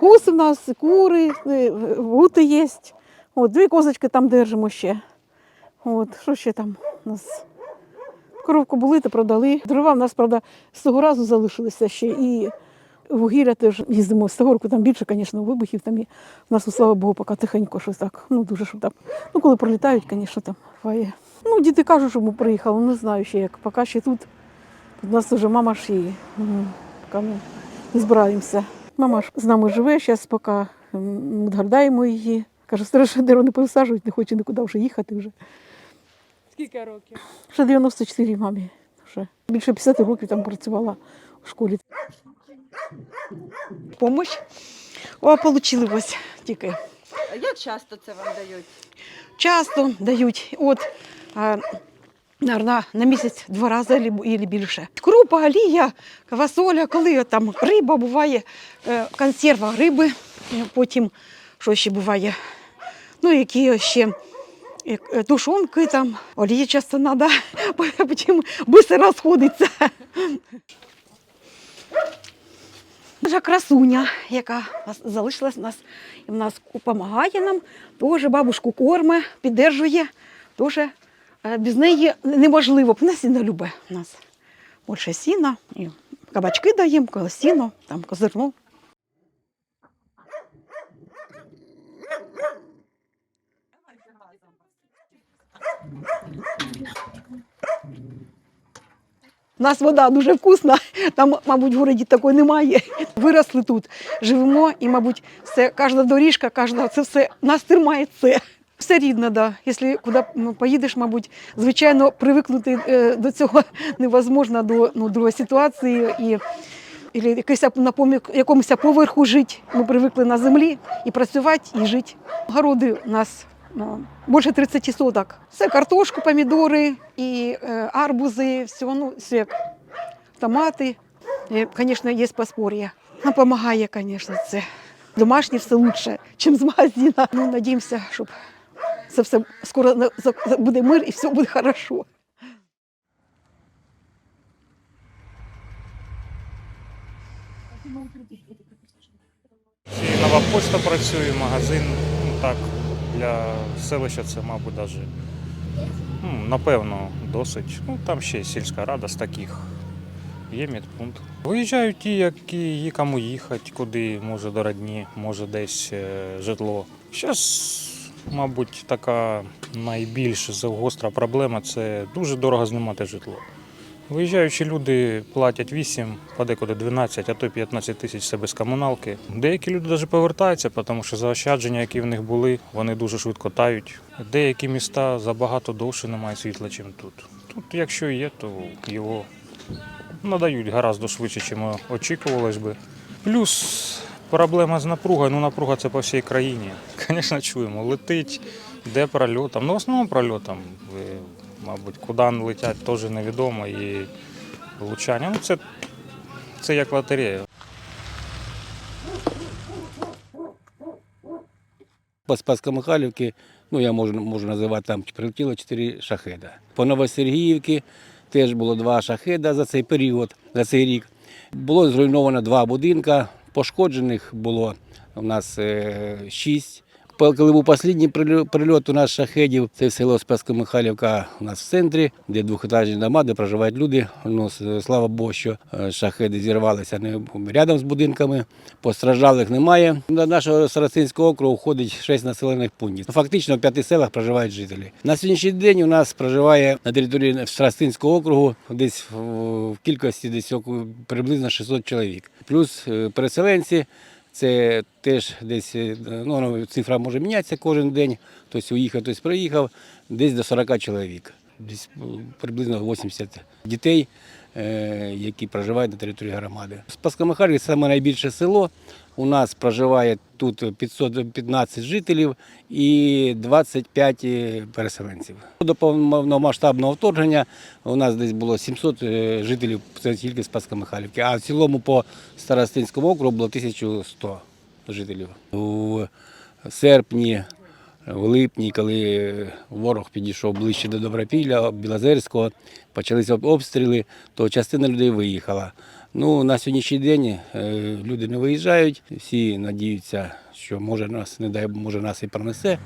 Гуси в нас, кури, е, гути є. От, дві козочки там держимо ще. От, що ще там у нас? Коровку були, то продали. Дрова в нас, правда, з того разу залишилися ще. І вугілля теж їздимо з того року, там більше, звісно, вибухів там є. У нас, слава Богу, поки тихенько щось так. Ну, дуже що там. Ну, коли пролітають, звісно, там фає. Ну, діти кажуть, що ми приїхали, не знаю ще як. Поки ще тут. У нас вже мама м, поки ми не збираємося. Мама ж з нами живе, зараз поки відгадаємо її. Каже, страшне дерево не пересаджують, не хоче нікуди вже їхати вже. Скільки років? Вже 94 мамі. Вже. Більше 50 років там працювала у школі. Помощь. О, отримали ось тільки. А як часто це вам дають? Часто дають. От, а, наверно, на місяць два рази або більше. Крупа, олія, квасоля, коли там риба буває, е, консерва риби, е, потім що ще буває. Ну, які ще е, тушонки там, олії часто треба, потім швидко розходиться. Наша красуня, яка залишилась в нас і в нас допомагає нам, теж бабушку корме, піддержує. Теж без неї неможливо. Вона сіно любить нас. Більше сіна, і кабачки даємо, сіно, там козирно. У нас вода дуже вкусна, там, мабуть, в городі такої немає. Виросли тут, живемо, і, мабуть, все, кожна доріжка, кожна, це все нас тримає це. Все рідно, да. Якщо куди ну, поїдеш, мабуть, звичайно, привикнути е, до цього невозможно до ну, другої ситуації. І, якийсь на якомусь поверху жити. Ми привикли на землі і працювати, і жити. Городи у нас ну, більше 30 соток. Це картошку, помідори і е, арбузи, все, ну, все томати. Звісно, є поспор'я. Допомагає, звісно, це. Домашнє все лучше, ніж з магазину. Ну, надіємося, щоб це все скоро буде мир і все буде хорошо. І нова почта працює, магазин. Ну так, для селища це, мабуть, навіть, ну, напевно, досить. Ну, там ще сільська рада з таких. Є медпункт. Виїжджають ті, які є кому їхати, куди, може до родні, може десь е, житло. Зараз, мабуть, така найбільш гостра проблема це дуже дорого знімати житло. Виїжджаючі люди платять 8, подекуди 12, а то й 15 тисяч це без комуналки. Деякі люди навіть повертаються, тому що заощадження, які в них були, вони дуже швидко тають. Деякі міста забагато довше не мають світла, ніж тут. Тут, якщо є, то його надають гораздо швидше, ніж очікувалось би. Плюс проблема з напругою. Ну, напруга це по всій країні. Звісно, чуємо. Летить, де прольотом. Ну, в основному прольотом. Мабуть, куди летять, теж невідомо. І влучання. Ну, це, це як лотерея. По Спаска-Михайлівки, ну я можу, можу називати там, прилетіло чотири шахеда. По Новосергіївці теж було два шахеда за цей період, за цей рік. Було зруйновано два будинка, пошкоджених було у нас е, шість. Коли був останній прильот- у нас шахедів, це село Спаска-Михайлівка у нас в центрі, де двохетажні дома, де проживають люди. Ну, слава Богу, що е, шахеди зірвалися не рядом з будинками. Постраждалих немає. До нашого Старостинського округу входить 6 населених пунктів. Фактично в п'яти селах проживають жителі. На сьогоднішній день у нас проживає на території Старостинського округу десь в в кількості десь приблизно 600 чоловік. Плюс е, переселенці. Це теж десь е, ну, цифра може мінятися кожен день. Хтось уїхав, хтось приїхав, десь до 40 чоловік. Десь е, приблизно 80 дітей, е, які проживають на території громади. Спаска-Михайлівка – це найбільше село. У нас проживає тут 515 жителів і 25 переселенців. До повномасштабного вторгнення у нас десь було 700 е, жителів, це тільки Спаска-Михайлівки, а в цілому по Старостинському округу було 1100 жителів. У серпні, в липні, коли ворог підійшов ближче до Добропілля, Білозерського, почалися обстріли, то частина людей виїхала. Ну, на сьогоднішній день е, люди не виїжджають, всі надіються, що може нас, не дай може нас і пронесе.